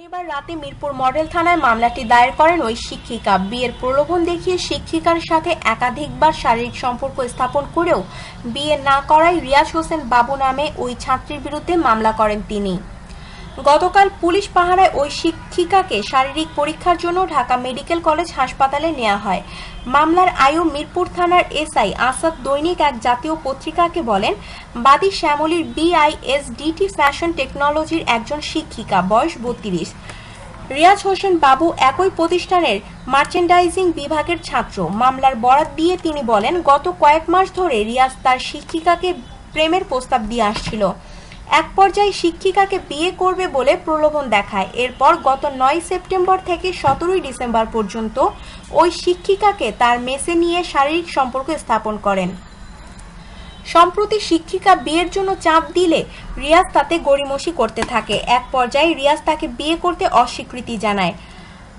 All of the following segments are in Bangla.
শনিবার রাতে মিরপুর মডেল থানায় মামলাটি দায়ের করেন ওই শিক্ষিকা। বিয়ের প্রলোভন দেখিয়ে শিক্ষিকার সাথে একাধিকবার শারীরিক সম্পর্ক স্থাপন করেও বিয়ে না করায় রিয়াজ হোসেন বাবু নামে ওই ছাত্রীর বিরুদ্ধে মামলা করেন তিনি। গতকাল পুলিশ পাহারায় ওই শিক্ষিকাকে শারীরিক পরীক্ষার জন্য ঢাকা মেডিকেল কলেজ হাসপাতালে নেওয়া হয়। মামলার আয়ু মিরপুর থানার এসআই আসাদ দৈনিক এক জাতীয় পত্রিকাকে বলেন, বাদী শ্যামলীর বিআইএসডিটি ফ্যাশন টেকনোলজির একজন শিক্ষিকা, বয়স বত্রিশ। রিয়াজ হোসেন বাবু একই প্রতিষ্ঠানের মার্চেন্ডাইজিং বিভাগের ছাত্র। মামলার বরাত দিয়ে তিনি বলেন, গত কয়েক মাস ধরে রিয়াজ তার শিক্ষিকাকে প্রেমের প্রস্তাব দিয়ে আসছিল। এক পর্যায়ে শিক্ষিকাকে বিয়ে করবে বলে প্রলোভন দেখায়। এরপর গত নয় সেপ্টেম্বর থেকে সতেরোই ডিসেম্বর পর্যন্ত ওই শিক্ষিকাকে তার মেসে নিয়ে শারীরিক সম্পর্ক স্থাপন করেন। সম্প্রতি শিক্ষিকা বিয়ের জন্য চাপ দিলে রিয়াজ তাতে গড়িমসি করতে থাকে। এক পর্যায়ে রিয়াজ তাকে বিয়ে করতে অস্বীকৃতি জানায়।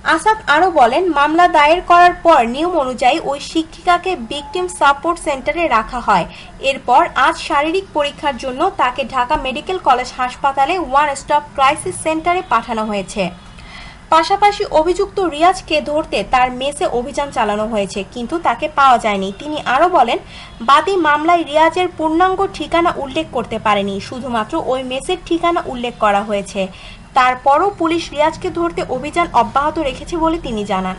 আসাদ আরও বলেন, মামলা দায়ের করার পর নিয়ম অনুযায়ী ওই শিক্ষিকাকে ভিকটিম সাপোর্ট সেন্টারে রাখা হয়। এরপর আজ শারীরিক পরীক্ষার জন্য তাকে ঢাকা মেডিকেল কলেজ হাসপাতালে ওয়ান স্টপ ক্রাইসিস সেন্টারে পাঠানো হয়েছে। পাশাপাশি অভিযুক্ত রিয়াজকে ধরতে তার মেসে অভিযান চালানো হয়েছে, কিন্তু তাকে পাওয়া যায়নি। তিনি আরও বলেন, বাদী মামলায় রিয়াজের পূর্ণাঙ্গ ঠিকানা উল্লেখ করতে পারেনি, শুধুমাত্র ওই মেসের ঠিকানা উল্লেখ করা হয়েছে। তারপরও পুলিশ রিয়াজকে ধরতে অভিযান অব্যাহত রেখেছে বলে তিনি জানান।